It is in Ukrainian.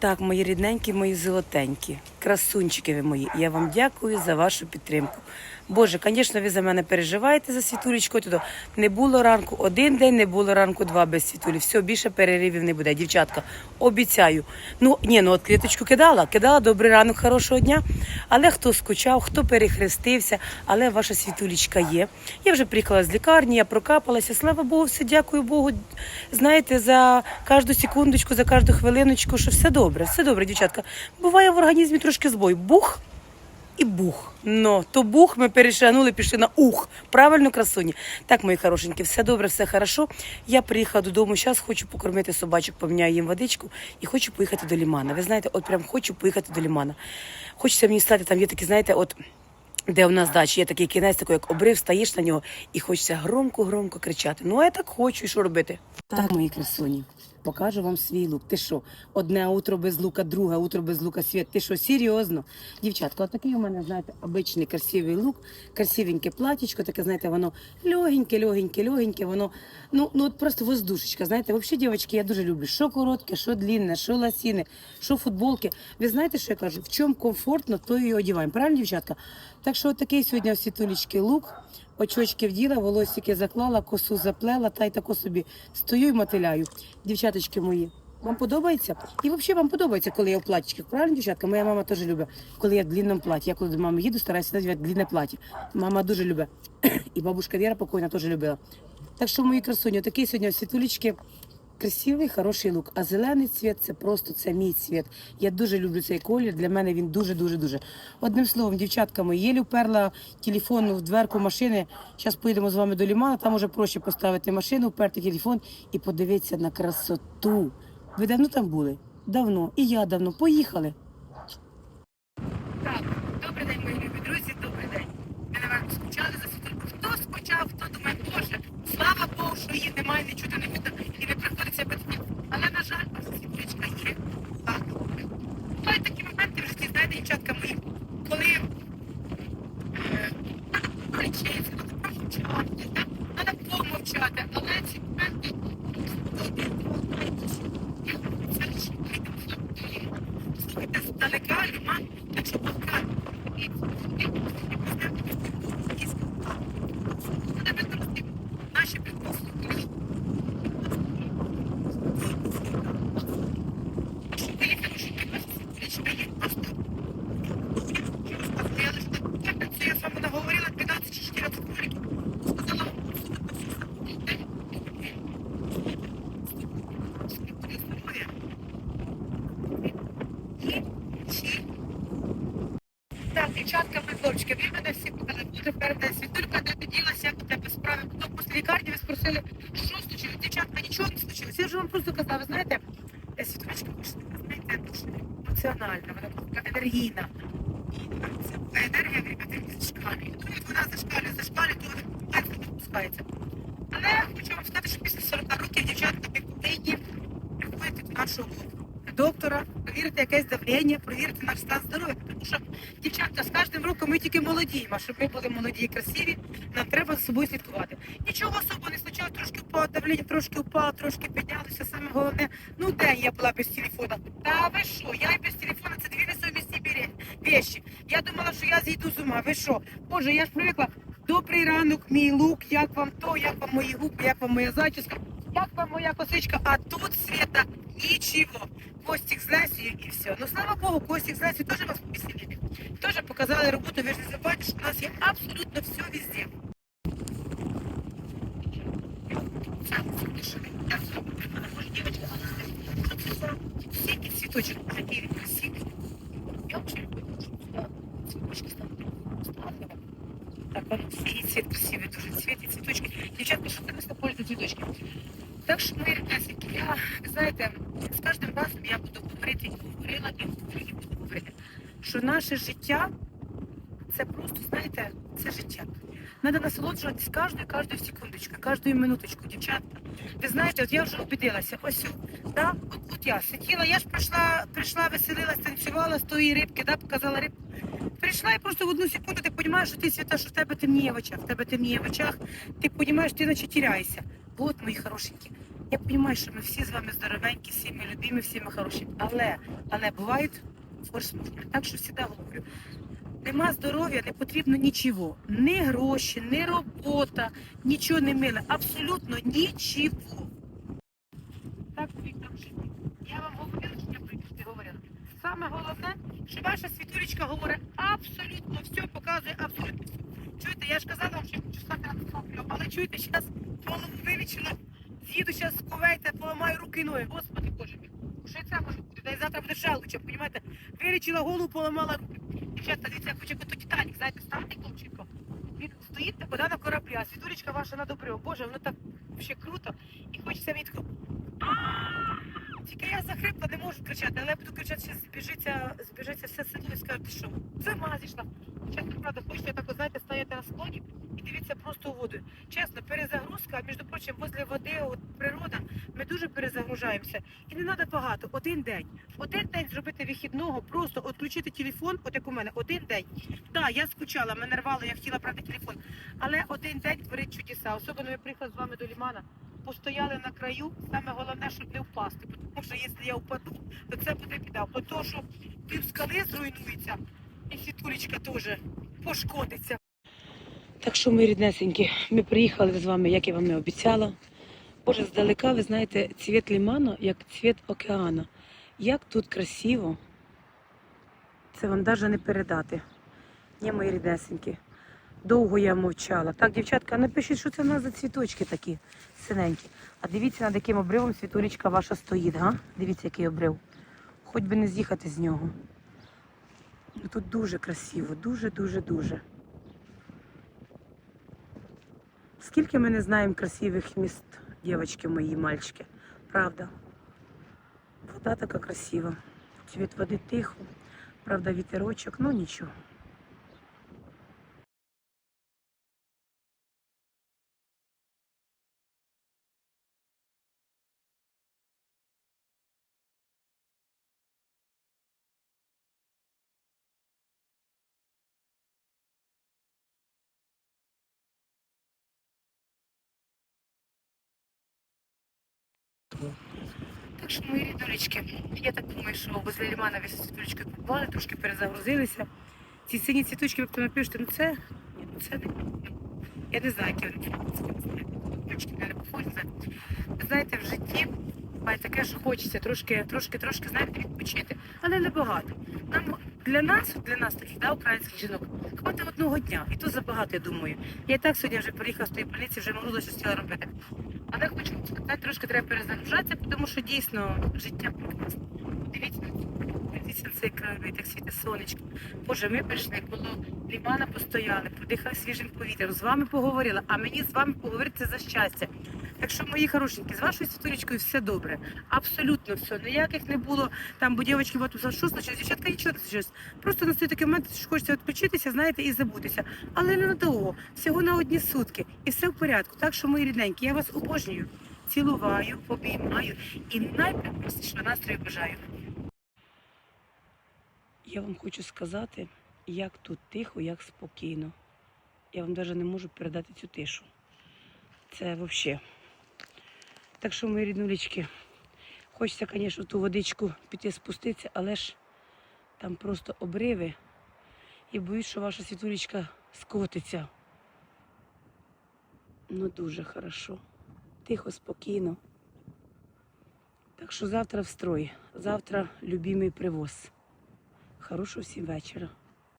Так, мої рідненькі, мої золотенькі, красунчики ви мої. Я вам дякую за вашу підтримку. Боже, звісно, ви за мене переживаєте за світулечко. Туди не було ранку один день, не було ранку два без світулі. Все, більше переривів не буде. Дівчатка, обіцяю. Ну, ні, ну от кліточку кидала, кидала добрий ранок, хорошого дня. Але хто скучав, хто перехрестився, але ваша світулічка є. Я вже приїхала з лікарні, я прокапалася. Слава Богу, все дякую Богу. Знаєте, за кожну секундочку, за кожну хвилиночку, що все добре, все добре, дівчатка. Буває в організмі трошки збой. Бух бух. Ну, то бух ми перешанули, пішли на ух. Правильно, красуні. Так, мої хорошенькі, все добре, все хорошо. Я приїхала додому. Зараз хочу покормити собачок, поміняю їм водичку і хочу поїхати до лімана. Ви знаєте, от прям хочу поїхати до лімана. Хочеться мені стати, там є такі, знаєте, от. Де у нас дачі є такий кінець, такий як обрив, стаєш на нього і хочеться громко-громко кричати. Ну, а я так хочу, і що робити? Так, мої красуні, покажу вам свій лук. Ти що? Одне утро без лука, друге утро без лука світ. Ти що, серйозно? Дівчатка, отакий у мене, знаєте, обичний красивий лук, красивеньке платічко, таке, знаєте, воно легеньке, легеньке, легеньке, воно, ну, ну от просто воздушечка. Знаєте, взагалі, дівчатки, я дуже люблю. Що коротке, що длинне, що ласіни, що футболки. Ви знаєте, що я кажу? В чому комфортно, то і одіваємо. Правильно, дівчатка? Так що такий сьогодні в лук. Очочки вділа, волосики заклала, косу заплела, та й тако собі стою і мотиляю. Дівчаточки мої, вам подобається? І взагалі вам подобається, коли я в платічках. Правильно, дівчатка? Моя мама теж любить, коли я в длинному платі. Я коли до мами їду, стараюся надівати длинне платі. Мама дуже любить. І бабушка Віра покойна теж любила. Так що, мої красуні, такі сьогодні світулечки красивий, хороший лук. А зелений цвіт це просто це мій цвіт. Я дуже люблю цей колір. Для мене він дуже, дуже. Одним словом, дівчатка мої, єлі вперла телефон в дверку машини. Зараз поїдемо з вами до лімана. Там уже проще поставити машину, вперти телефон і подивитися на красоту. Ви давно там були? Давно. І я давно. Поїхали. Так, добрий день, мої любі друзі, добрий день. Ми наверно скучали за світульку. Хто скучав, хто думає, що її немає, нічого не видно, і не приходиться батьків. Але, на жаль, наша світулечка є. Так. Бувають такі моменти в житті, знаєте, дівчатка мої, коли е, кричиться, треба помовчати, так? треба помовчати, але ці моменти Слухайте, здалека нема, якщо пока. І, і, і, і, і, наші підписники. Я саме наговорила 12 чи 14 років. Сказала, Так, дівчатка, ми хлопчики, ви мене всі питали, буде передай світулька, де ти ділася, як у тебе справи. Потім після лікарні ви спросили, що случилось? Дівчатка, нічого не случилось. Я вже вам просто казала, знаєте, е, світулечка знаєте, дуже емоціональна, вона така енергійна. І енергія в ребята зашкалює. Ну, як вона зашкалює, зашкалює, то вона не допускається. Але хочу вам сказати, що після 40 років дівчатка ви повинні приходити до нашого доктора, провірити якесь давлення, провірити наш стан здоров'я. Тому що, дівчатка, з кожним роком ми тільки молодіємо, а щоб ми були молоді і красиві, нам треба за собою слідкувати. Нічого особо не случилось, трошки впало давлення, трошки впало, трошки піднялося. Саме головне, ну де я була без телефона? Та ви що? Я без телефона це дві несумісні вещі. Я думала, що я зійду з ума. Ви що? Боже, я ж привикла. Добрий ранок, мій лук, як вам то, як вам мої губи, як вам моя зачіска, як вам моя косичка, а тут світа нічого. Костік з Лесією і все. Ну слава Богу, Костік з Лесією теж вас повеселили. Теж показали роботу, ви ж не забудьте, що у нас є абсолютно все везде. Всі ці цвіточок, такий він красивий. Я вже люблю, щоб цвіточки ставили. Так, он всі цвіт красивий, дуже цвіт і цвіточки. Дівчатки, що це ми пользу цвіточки? Так що, мої ребятки, я, ви знаєте, з кожним разом я буду говорити і говорила, і говорю, і буду говорити, що наше життя це просто, знаєте, це життя. Треба насолоджуватись кожною, кожною секундочкою, кожною минуточкою, дівчатка. Ви знаєте, от я вже убедилася, ось, да, от, от я сиділа, я ж прийшла, прийшла, веселилась, танцювала з тої рибки, да, показала рибку. Прийшла і просто в одну секунду ти розумієш, що ти свята, що в тебе темніє в очах, в тебе темніє в очах, ти розумієш, ти наче тіряєшся. От, мої хорошенькі, Я розумію, що ми всі з вами здоровенькі, всі ми любимі, всі ми хороші. Але, але бувають форс-мажори. Так що завжди говорю. Нема здоров'я, не потрібно нічого. Ні гроші, ні робота, нічого не миле. Абсолютно нічого. Так, в житті. Я вам говорила, що я прийти говорила. Саме головне, що ваша світулечка говорить абсолютно все, показує абсолютно все. Чуєте, я ж казала вам, що я хочу стати антисоплю, але чуєте, зараз голову вивічила, з'їду зараз з кувейта, поламаю руки ноги. Господи. Що це може бути? Завтра буде ще лучше, понімаєте? Голову, поламала руки. Дівчата, дивіться, як хоче ото Титанік, знаєте, ставте ковченко. Він стоїть та на кораблі, а світулечка ваша на добре. О, Боже, воно так ще круто. І хочеться мені тако. Тільки я захрипла, не можу кричати, але я буду кричати, що збіжиться, збіжиться все село і скажете, що, замазиш там. Чесно, правда, хочете так, знаєте, стояти на склоні дивіться просто у воду. Чесно, перезагрузка, між прочим, возле води, от природа, ми дуже перезагружаємося. І не треба багато, один день. Один день зробити вихідного, просто відключити телефон, от як у мене, один день. Так, я скучала, мене рвало, я хотіла брати телефон. Але один день творить чудеса. Особливо ми приїхали з вами до Лімана постояли на краю. Саме головне, щоб не впасти. Тому що якщо я впаду, то це буде біда. Бо то, що пів скали зруйнується, і сітулечка теж пошкодиться. Так що, ми ріднесенькі, ми приїхали з вами, як я вам і обіцяла. Боже, здалека, ви знаєте, цвіт лиману, як цвіт океану. Як тут красиво. Це вам навіть не передати. Ні, мої ріднесенькі. Довго я мовчала. Так, дівчатка, напишіть, що це в нас за цвіточки такі синенькі. А дивіться, над яким обривом світулечка ваша стоїть, га? Дивіться, який обрив. Хоч би не з'їхати з нього. Ну, Тут дуже красиво, дуже, дуже, дуже. Скільки ми не знаємо красивих міст, дівчатки мої, мальчики. Правда? Вода така красива. Цвіт води тихо. Правда, вітерочок, ну нічого. Так що, мої я так думаю, що возле лімана ви цвіточки купували, трошки перезагрузилися. Ці сині цвіточки, як то напишете, ну це, ну це не, ну, я не знаю, які вони французькі, не знаю, походять. Ви знаєте, в житті буває таке, що хочеться трошки, трошки, трошки, знаєте, відпочити, але не багато. Нам для нас, для нас таких, да, українських жінок, хватить одного дня, і то забагато, я думаю. Я і так сьогодні вже приїхала з тої больниці, вже могла щось хотіла робити. Але хочу сказати, трошки треба перезагружатися, тому що дійсно життя прекрасне. Дивіться, на цей краєвид, як світе сонечко. Боже, ми прийшли, коло лімана постояли, подихали свіжим повітрям, з вами поговорила, а мені з вами поговорити це за щастя. Так що, мої хорошенькі, з вашою світулечкою все добре. Абсолютно все. Ніяких не було там, бо дівчатки, от що случилось, дівчатка нічого не случилось. Просто настає такий момент, що хочеться відпочитися, знаєте, і забутися. Але не надовго, всього на одні сутки. І все в порядку. Так що, мої рідненькі, я вас обожнюю, цілуваю, обіймаю і найпрекраснішого настрою бажаю. Я вам хочу сказати, як тут тихо, як спокійно. Я вам навіть не можу передати цю тишу. Це взагалі. Так що, мої ріднулечки, хочеться, звісно, ту водичку піти спуститися, але ж там просто обриви. І боюсь, що ваша світулечка скотиться. Ну, дуже хорошо. Тихо, спокійно. Так що завтра в строй. Завтра любимий привоз. Хорошого всім вечора.